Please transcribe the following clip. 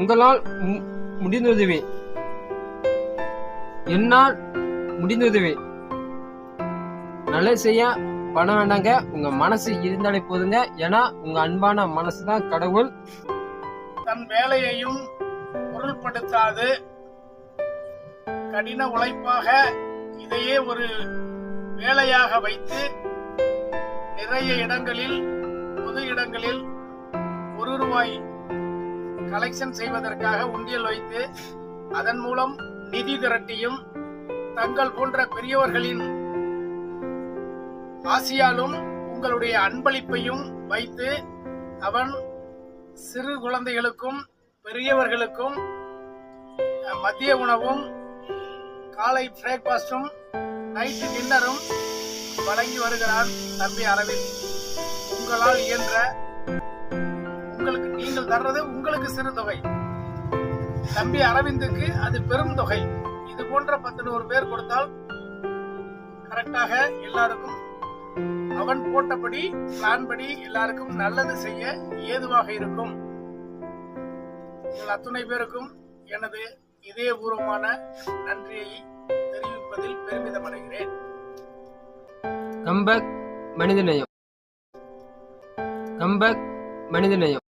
உங்களால் மு- முடிந்துதவி என்னால் முடிந்துதவி நல்ல செய்ய பணம் வேண்டாங்க. உங்க மனசு இருந்தாலே போதுங்க. ஏன்னா உங்க அன்பான மனசு தான் கடவுள். தன் வேலையையும் பொருள்படுத்தாது. கடின உழைப்பாக இதையே ஒரு வேலையாக வைத்து நிறைய இடங்களில் பொது இடங்களில் ஒரு ரூபாய் கலெக்ஷன் செய்வதற்காக உண்டியல் வைத்து அதன் மூலம் நிதி திரட்டியும் தங்கள் போன்ற பெரியவர்களின் ஆசியாலும் உங்களுடைய அன்பளிப்பையும் வைத்து அவன் சிறு குழந்தைகளுக்கும் பெரியவர்களுக்கும் மதிய உணவும் காலை பிரேக்ஃபாஸ்டும் நைட்டு டின்னரும் வழங்கி வருகிறார் தம்பி அரவிந்த். உங்களால் இயன்ற தர்றது உங்களுக்கு சிறு தொகை தம்பி அரவிந்துக்கு அது பெரும் தொகை. இது போன்ற பத்து நூறு பேர் கொடுத்தால் கரெக்டாக எல்லாருக்கும் அவன் போட்டபடி பிளான் படி எல்லாருக்கும் நல்லது செய்ய ஏதுவாக இருக்கும். அத்துணை பேருக்கும் எனது இதயபூர்வமான நன்றியை தெரிவிப்பதில் பெருமிதம் அடைகிறேன் கம்பக் மனிதநேயம். கம்பக் மனிதநேயம்.